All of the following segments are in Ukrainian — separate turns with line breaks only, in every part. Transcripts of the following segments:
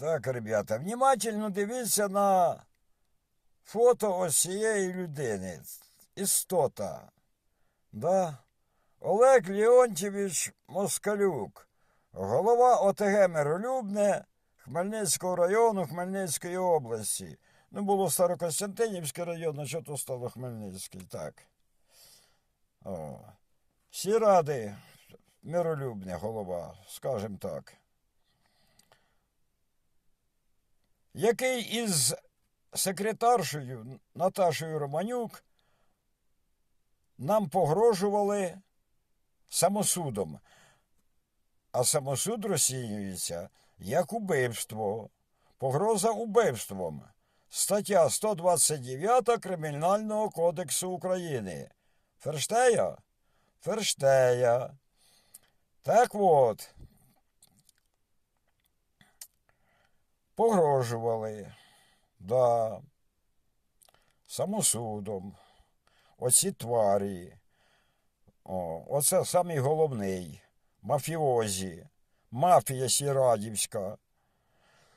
Так, ребята, внимательно дивіться на фото ось цієї людини. Істота. Да? Олег Леонтьєвич Москалюк, голова ОТГ Миролюбне Хмельницького району Хмельницької області. Ну, було Старокостянтинівський район, а що то стало Хмельницький, так. О. Всі ради, миролюбне голова, скажімо так. Який із секретаршею Наташею Романюк нам погрожували самосудом. А самосуд розцінюється як убивство, погроза убивством. Стаття 129 Кримінального кодексу України. Ферштея? Ферштея. Так от. Погрожували. Да. Самосудом. Оці тварі. О, оце самий головний. Мафіозі. Мафія Сірадівська.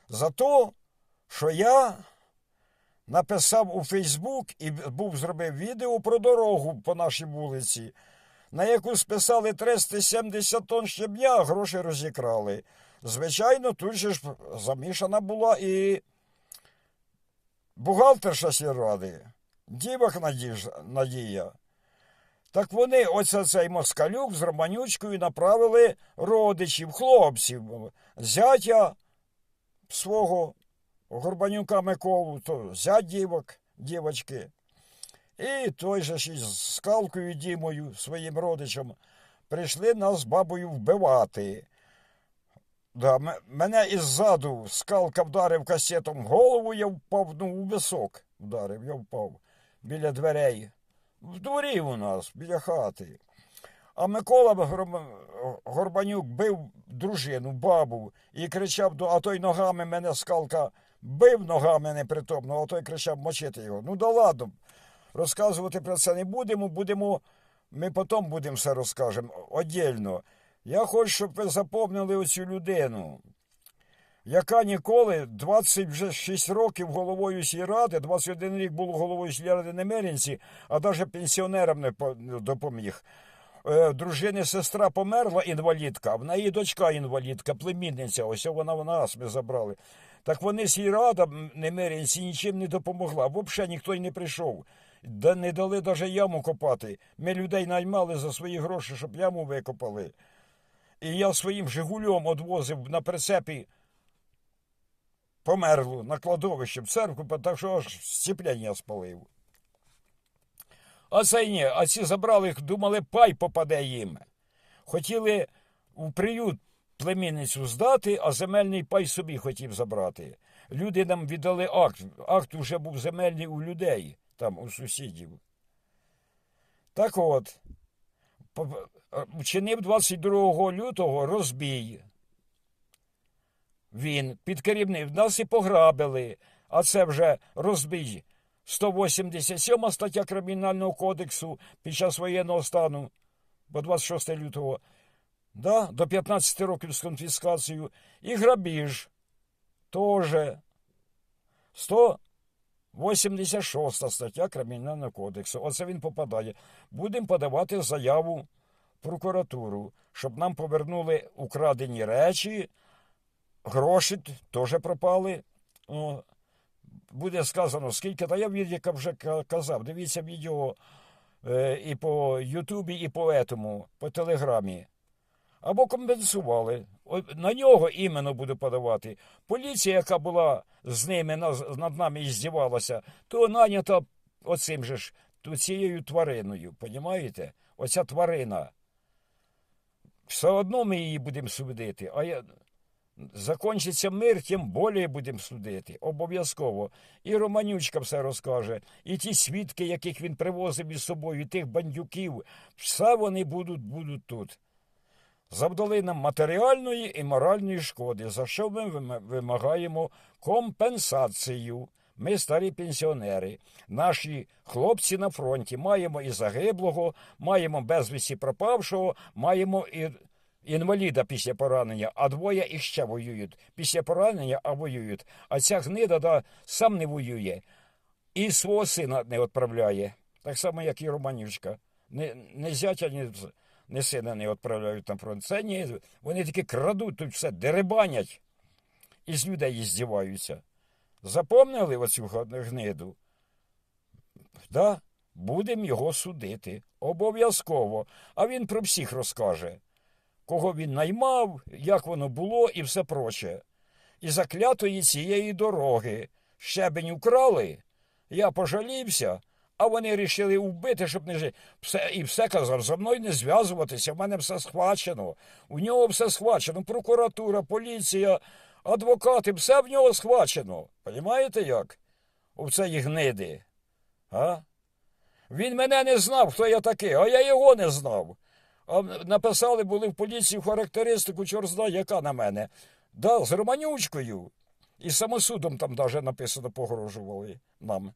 За то, що я написав у Фейсбук і був зробив відео про дорогу по нашій вулиці, на яку списали 370 тонн щебня, а гроші розікрали. Звичайно, тут же ж замішана була і бухгалтерша сільради, дівок Надія. Так вони, оце цей москалюк з Романючкою направили родичів, хлопців, зятя свого Горбанюка Миколу, то зять дівок, дівочки. І той же ж із скалкою Дімою, своїм родичем, прийшли нас з бабою вбивати. Да, мене іззаду скалка вдарив касетом голову, я впав ну, у висок вдарив, я впав біля дверей. В дворі у нас, біля хати. А Микола Горбанюк бив дружину, бабу, і кричав, а той ногами мене скалка бив ногами непритомно, а той кричав мочити його. Ну да ладно, розказувати про це не будемо, будемо, ми потім будемо все розкажемо отдельно. Я хочу, щоб ви запомнили оцю людину, яка ніколи 26 років головою сільради, 21 рік було головою сільради Немерінці, а навіть пенсіонерам не допоміг. Е, Дружини сестра померла, інвалідка, а в неї дочка інвалідка, племінниця, ось вона в нас ми забрали. Так вони сільрада м, Немерінці нічим не допомогла, взагалі ніхто й не прийшов. Да не дали навіть яму копати. Ми людей наймали за свої гроші, щоб яму викопали. І я своїм Жигулем одвозив на прицепі померлу на кладовище в церкву, так що аж сцепляння спалив. А це ні, а ці забрали, їх, думали, пай попаде їм. Хотіли у приют племінницю здати, а земельний пай собі хотів забрати. Люди нам віддали акт. Акт вже був земельний у людей, там, у сусідів. Так от, вчинив 22 лютого розбій. Він під керівним нас і пограбили, а це вже розбій. 187 стаття Кримінального кодексу під час воєнного стану, бо 26 лютого, да, до 15 років з конфіскацією, і грабіж теж 186 стаття Кримінального кодексу. Оце він попадає. Будемо подавати заяву прокуратуру, щоб нам повернули украдені речі, гроші теж пропали. О, буде сказано, скільки, та я відіка вже казав. Дивіться відео е, і по Ютубі, і по етому, по телеграмі. Або компенсували. На нього іменно буду подавати. Поліція, яка була з ними над нами і здівалася, то нанята оцим же ж, цією твариною. Понімаєте? Оця тварина. Все одно ми її будемо судити. А я... Закончиться мир, тим більше будемо судити. Обов'язково. І Романючка все розкаже, і ті свідки, яких він привозив із собою, і тих бандюків, все вони будуть, будуть тут. Завдали нам матеріальної і моральної шкоди, за що ми вимагаємо компенсацію. Ми старі пенсіонери. Наші хлопці на фронті маємо і загиблого, маємо безвісті пропавшого, маємо і інваліда після поранення, а двоє іще воюють. Після поранення, а воюють. А ця гнида да, сам не воює і свого сина не відправляє. Так само, як і Романівська. Не, не зятя, ні, ні сина не відправляють на фронт. Це ні. Вони тільки крадуть тут все, деребанять і з людей здіваються. Запомнили оцю гниду? Да? Будемо його судити. Обов'язково. А він про всіх розкаже, кого він наймав, як воно було і все проче. І заклятої цієї дороги. Щебень украли, я пожалівся, а вони вирішили вбити, щоб не жити. Все, і все казав, за мною не зв'язуватися, в мене все схвачено. У нього все схвачено. Прокуратура, поліція, адвокати, все в нього схвачено. Понімаєте як? У цієї гниди. А? Він мене не знав, хто я такий, а я його не знав. А написали були в поліції характеристику, чор знає, яка на мене. Да, з Романючкою. І самосудом там навіть написано погрожували нам.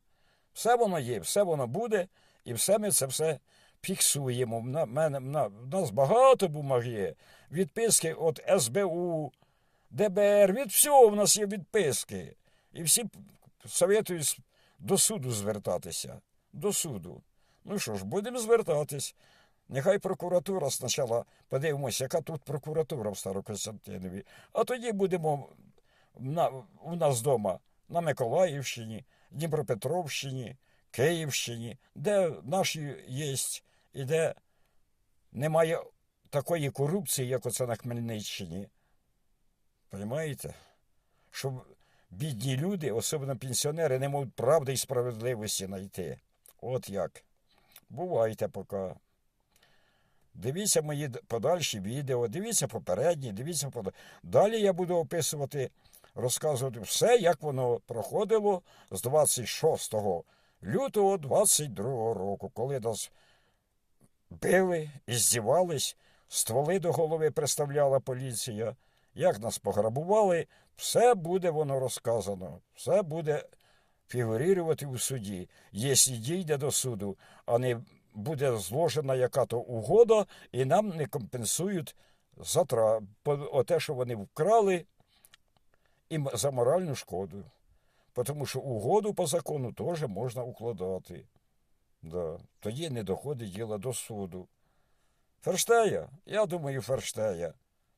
Все воно є, все воно буде, і все ми це все фіксуємо. На, мене, на, в нас багато бумаг є. Відписки від СБУ, ДБР, від всього в нас є відписки. І всі советують до суду звертатися. До суду. Ну що ж, будемо звертатись. Нехай прокуратура спочатку подивимося, яка тут прокуратура в Старокостянтинові. А тоді будемо на, у нас вдома на Миколаївщині, Дніпропетровщині, Київщині, де наші є, і де немає такої корупції, як оце на Хмельниччині. Понимаєте? Щоб бідні люди, особливо пенсіонери, не можуть правди і справедливості знайти. От як. Бувайте поки. Дивіться мої подальші відео, дивіться попередні, дивіться под... Далі я буду описувати, розказувати все, як воно проходило з 26 лютого 22 року, коли нас били і здівались, стволи до голови представляла поліція, як нас пограбували, все буде воно розказано, все буде фігурувати у суді, якщо дійде до суду, а не буде зложена яка-то угода, і нам не компенсують за тра... по- те, що вони вкрали і за моральну шкоду. Тому що угоду по закону теж можна укладати. Да. Тоді не доходить діло до суду. Ферштея? Я думаю, ферштея.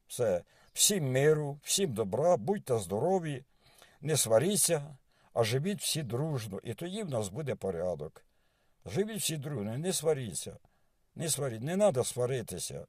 Все. Всім миру, всім добра, будьте здорові, не сваріться, а живіть всі дружно, і тоді в нас буде порядок. Живіть всі дружно, не сваріться. Не сваріть, не треба сваритися.